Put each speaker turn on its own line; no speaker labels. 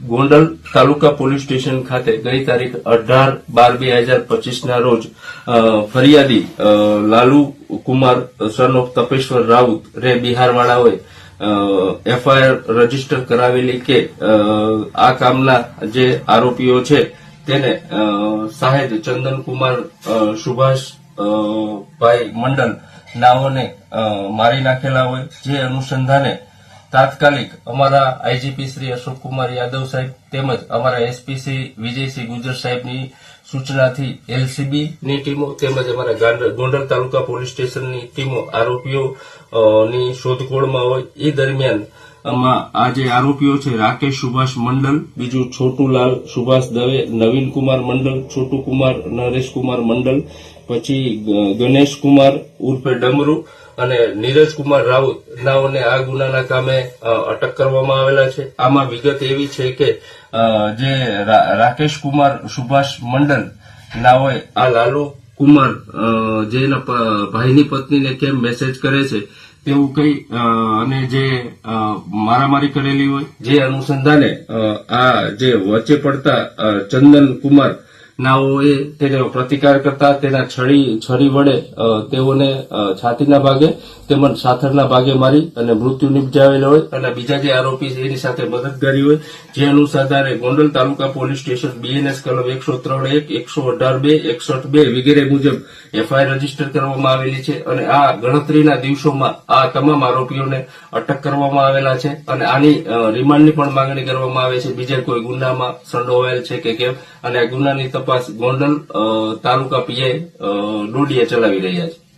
ગોંડલ તાલુકા police station ખાતે ગઈ તારીખ અઢાર બાર બે હજાર પચીસના રોજ ફરિયાદી લાલુ કુમાર સન ઓફ તપેશ્વર રાઉત રે બિહારવાળાઓએ એફઆઈઆર રજિસ્ટર કરાવેલી કે આ કામના જે આરોપીઓ છે તેને સાહેબ ચંદનકુમાર સુભાષ ભાઈ મંડલ નાઓને મારી નાખેલા હોય, જે અનુસંધાને તાત્કાલિક અમારા આઈજીપી શ્રી અશોકકુમાર યાદવ સાહેબ તેમજ અમારા એસપી શ્રી વિજયસિંહ ગુજર સાહેબની સૂચનાથી એલસીબી ની ટીમો તેમજ અમારા ગાંડ- ગોંડલ તાલુકા પોલીસ સ્ટેશનની ટીમો આરોપીઓ ની શોધખોળમાં હોય એ દરમિયાન આમાં આ જે આરોપીઓ છે રાકેશ સુભાષ મંડલ, બીજું છોટુલાલ સુભાષ દવે, નવીન મંડલ છોટુકુમાર નરેશ મંડલ, પછી ગણેશ ઉર્ફે ડમરુ અને નીરજ રાઉત. નાઓને આ ગુનાના કામે અટક કરવામાં આવેલા છે. આમાં વિગત એવી છે કે જે રાકેશ કુમાર સુભાષ મંડલ નાઓએ આ લાલુ કુમાર જે ભાઈની પત્નીને કેમ મેસેજ કરે છે તેવું કઈ અને જે મારામારી કરેલી હોય? જે અનુસંધાને આ જે વચ્ચે પડતા ચંદન કુમાર નાઓએ તેનો પ્રતિકાર કરતા તેના છડી છડી વડે તેઓને છાતીના ભાગે, તેમજ સાથળના ભાગે મારી અને મૃત્યુ નિપજાવેલા હોય અને બીજા જે આરોપી છે એની સાથે મદદગારી હોય. જે અનુસંધાને ગોંડલ તાલુકા પોલીસ સ્ટેશન બીએનએસ કલમ એકસો ત્રણ એક, એકસો અઢાર બે, એકસઠ બે વગેરે મુજબ એફઆઈઆર રજિસ્ટર કરવામાં આવેલી છે અને આ ગણતરીના દિવસોમાં આ તમામ આરોપીઓને અટક કરવામાં આવેલા છે અને આની રિમાન્ડની પણ માંગણી કરવામાં આવે છે. બીજા કોઈ ગુનામાં સંડોવાયેલ છે કે કેમ? અને ગુનાની તપાસ ગોંડલ અ, તાલુકા પીઆઈ ડોડિયા ચલાવી રહ્યા છે.